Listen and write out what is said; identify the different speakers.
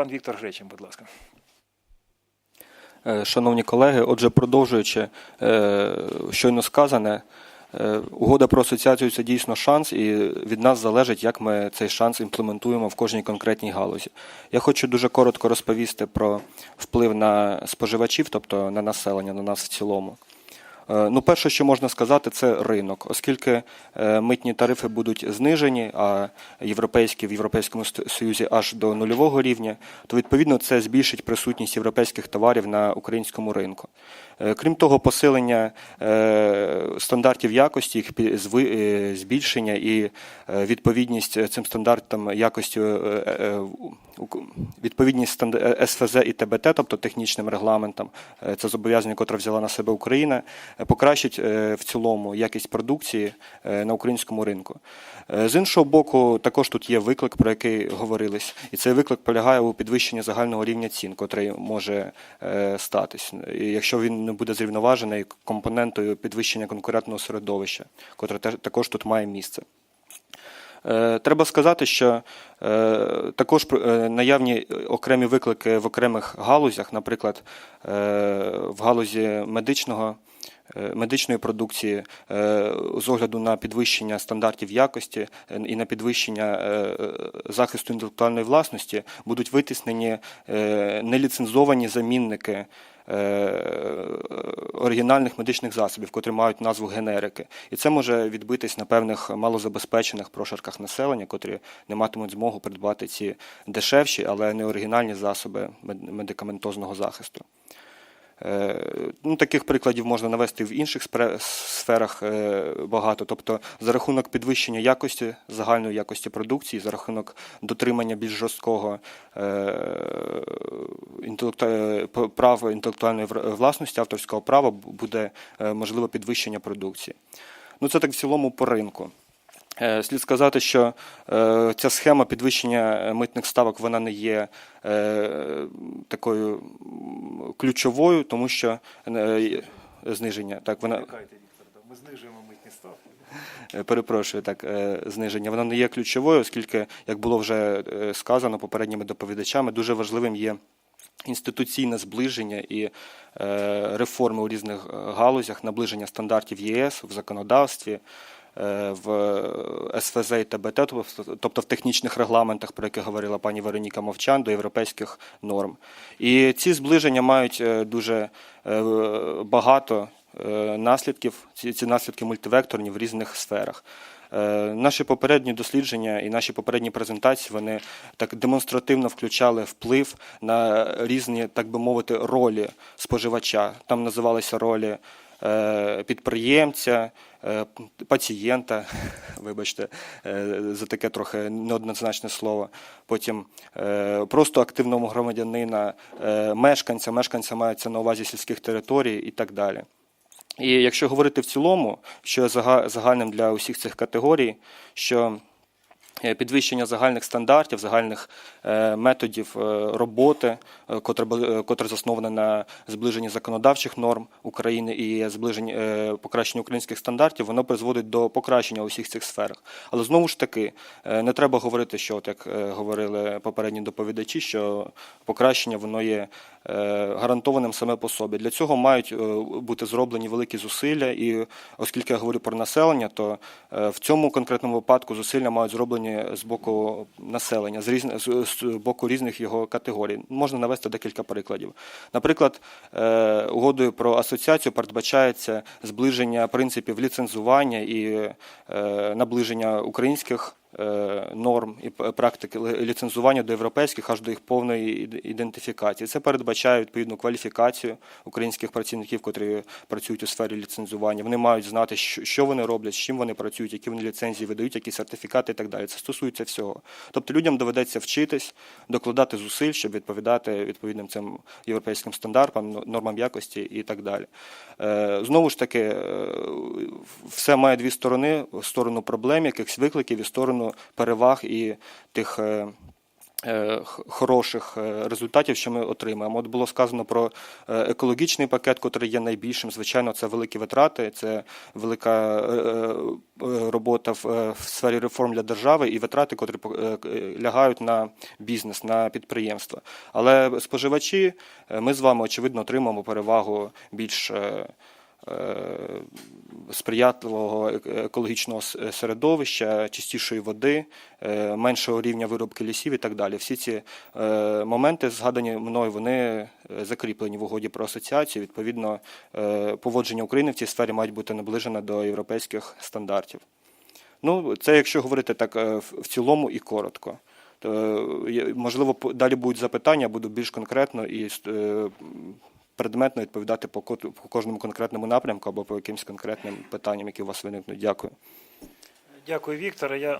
Speaker 1: Пан Віктор Гречин, будь ласка.
Speaker 2: Е, Шановні колеги, отже, продовжуючи е, щойно сказане, е, угода про асоціацію це дійсно шанс, і від нас залежить, як ми цей шанс імплементуємо в кожній конкретній галузі. Я хочу дуже коротко розповісти про вплив на споживачів, тобто на населення, на нас в цілому. Е, Ну, перше, що можна сказати, це ринок, оскільки е, митні тарифи будуть знижені, а європейські в Європейському Союзі аж до нульового рівня, то відповідно це збільшить присутність європейських товарів на українському ринку. Е, Крім того, посилення стандартів якості, їх збільшення і відповідність цим стандартам якості, відповідність СФЗ і ТБТ, тобто технічним регламентам, це зобов'язання, яке взяла на себе Україна, покращить е, в цілому якість продукції е, на українському ринку. Е, З іншого боку, також тут є виклик, про який говорилось, і цей виклик полягає у підвищенні загального рівня цін, котрий може е, статись, якщо він не буде зрівноважений компонентою підвищення конкурентного середовища, котре також тут має місце. Е, Треба сказати, що е, також е, наявні окремі виклики в окремих галузях, наприклад, е, в галузі медичного. Е, Медичної продукції е, з огляду на підвищення стандартів якості е, і на підвищення захисту інтелектуальної власності будуть витіснені неліцензовані замінники оригінальних медичних засобів, котрі мають назву генерики. І це може відбитись на певних малозабезпечених прошарках населення, котрі не матимуть змогу придбати ці дешевші, але не оригінальні засоби медикаментозного захисту. Е, Ну, таких прикладів можна навести в інших сферах е, багато. Тобто, за рахунок підвищення якості, загальної якості продукції, за рахунок дотримання більш жорсткого е, інтелекту- е, п- прав інтелектуальної власності, авторського права, буде можливо підвищення продукції. Ну, це так в цілому по ринку. Е, Слід сказати, що е, ця схема підвищення е, митних ставок вона не є такою ключовою, тому що зниження так вона
Speaker 1: ми знижуємо митні ставки.
Speaker 2: Перепрошую, так, зниження. Воно не є ключовою, оскільки, як було вже сказано попередніми доповідачами, дуже важливим є інституційне зближення і реформи у різних галузях, наближення стандартів ЄС в законодавстві. В СФЗ і ТБТ, тобто в технічних регламентах, про які говорила пані Вероніка Мовчан, до європейських норм. І ці зближення мають е, дуже е, багато е, наслідків. Ці, наслідки мультивекторні в різних сферах. Наші попередні дослідження і наші попередні презентації вони так демонстративно включали вплив на різні, так би мовити, ролі споживача. Там називалися ролі підприємця, е, пацієнта, вибачте, е, за таке трохи неоднозначне слово. Потім е, просто активного громадянина, е, мешканця, мешканця мається на увазі сільських територій і так далі. І якщо говорити в цілому, що зага- загальним для усіх цих категорій, що е, підвищення загальних стандартів, загальних е, методів е, роботи, е, котре, е, засноване на зближенні законодавчих норм України і зближенні е, покращенні українських стандартів, воно призводить до покращення у всіх цих сферах. Але знову ж таки, е, не треба говорити, що от як е, говорили попередні доповідачі, що покращення воно є е, гарантованим саме по собі. Для цього мають е, бути зроблені великі зусилля, і оскільки я говорю про населення, то е, в цьому конкретному випадку зусилля мають зроблені з боку населення, з, різн... з боку різних його категорій. Можна навести декілька прикладів. Наприклад, е, угодою про асоціацію передбачається зближення принципів ліцензування і е, наближення українських е, норм і практики ліцензування до європейських аж до їх повної ідентифікації. Це передбачає відповідну кваліфікацію українських працівників, котрі працюють у сфері ліцензування. Вони мають знати, що що вони роблять, з чим вони працюють, які вони ліцензії видають, які сертифікати і так далі. Це стосується всього. Тобто людям доведеться вчитись, докладати зусиль, щоб відповідати відповідним цим європейським стандартам, нормам якості і так далі. Е, Знову ж таки, е, все має дві сторони: сторону проблем, якихось викликів і сторону переваг і тих. е, е, хороших е, результатів, що ми отримаємо. От було сказано про екологічний пакет, який є найбільшим. Звичайно, це великі витрати, це велика робота в, сфері реформ для держави і витрати, котрі лягають на бізнес, на підприємства. Але споживачі, ми з вами очевидно отримаємо перевагу більш. Е, сприятливого екологічного середовища, чистішої води, е, меншого рівня виробки лісів і так далі. Всі ці е, моменти, згадані мною, вони закріплені в угоді про асоціацію. Відповідно, поводження України в цій сфері мають бути наближене до європейських стандартів. Ну, це якщо говорити так в цілому і коротко. То, можливо, далі будуть запитання, буду більш конкретно і предметно відповідати по кожному конкретному напрямку або по якимось конкретним питанням, які у вас виникнуть. Дякую.
Speaker 1: Дякую, Віктор. Я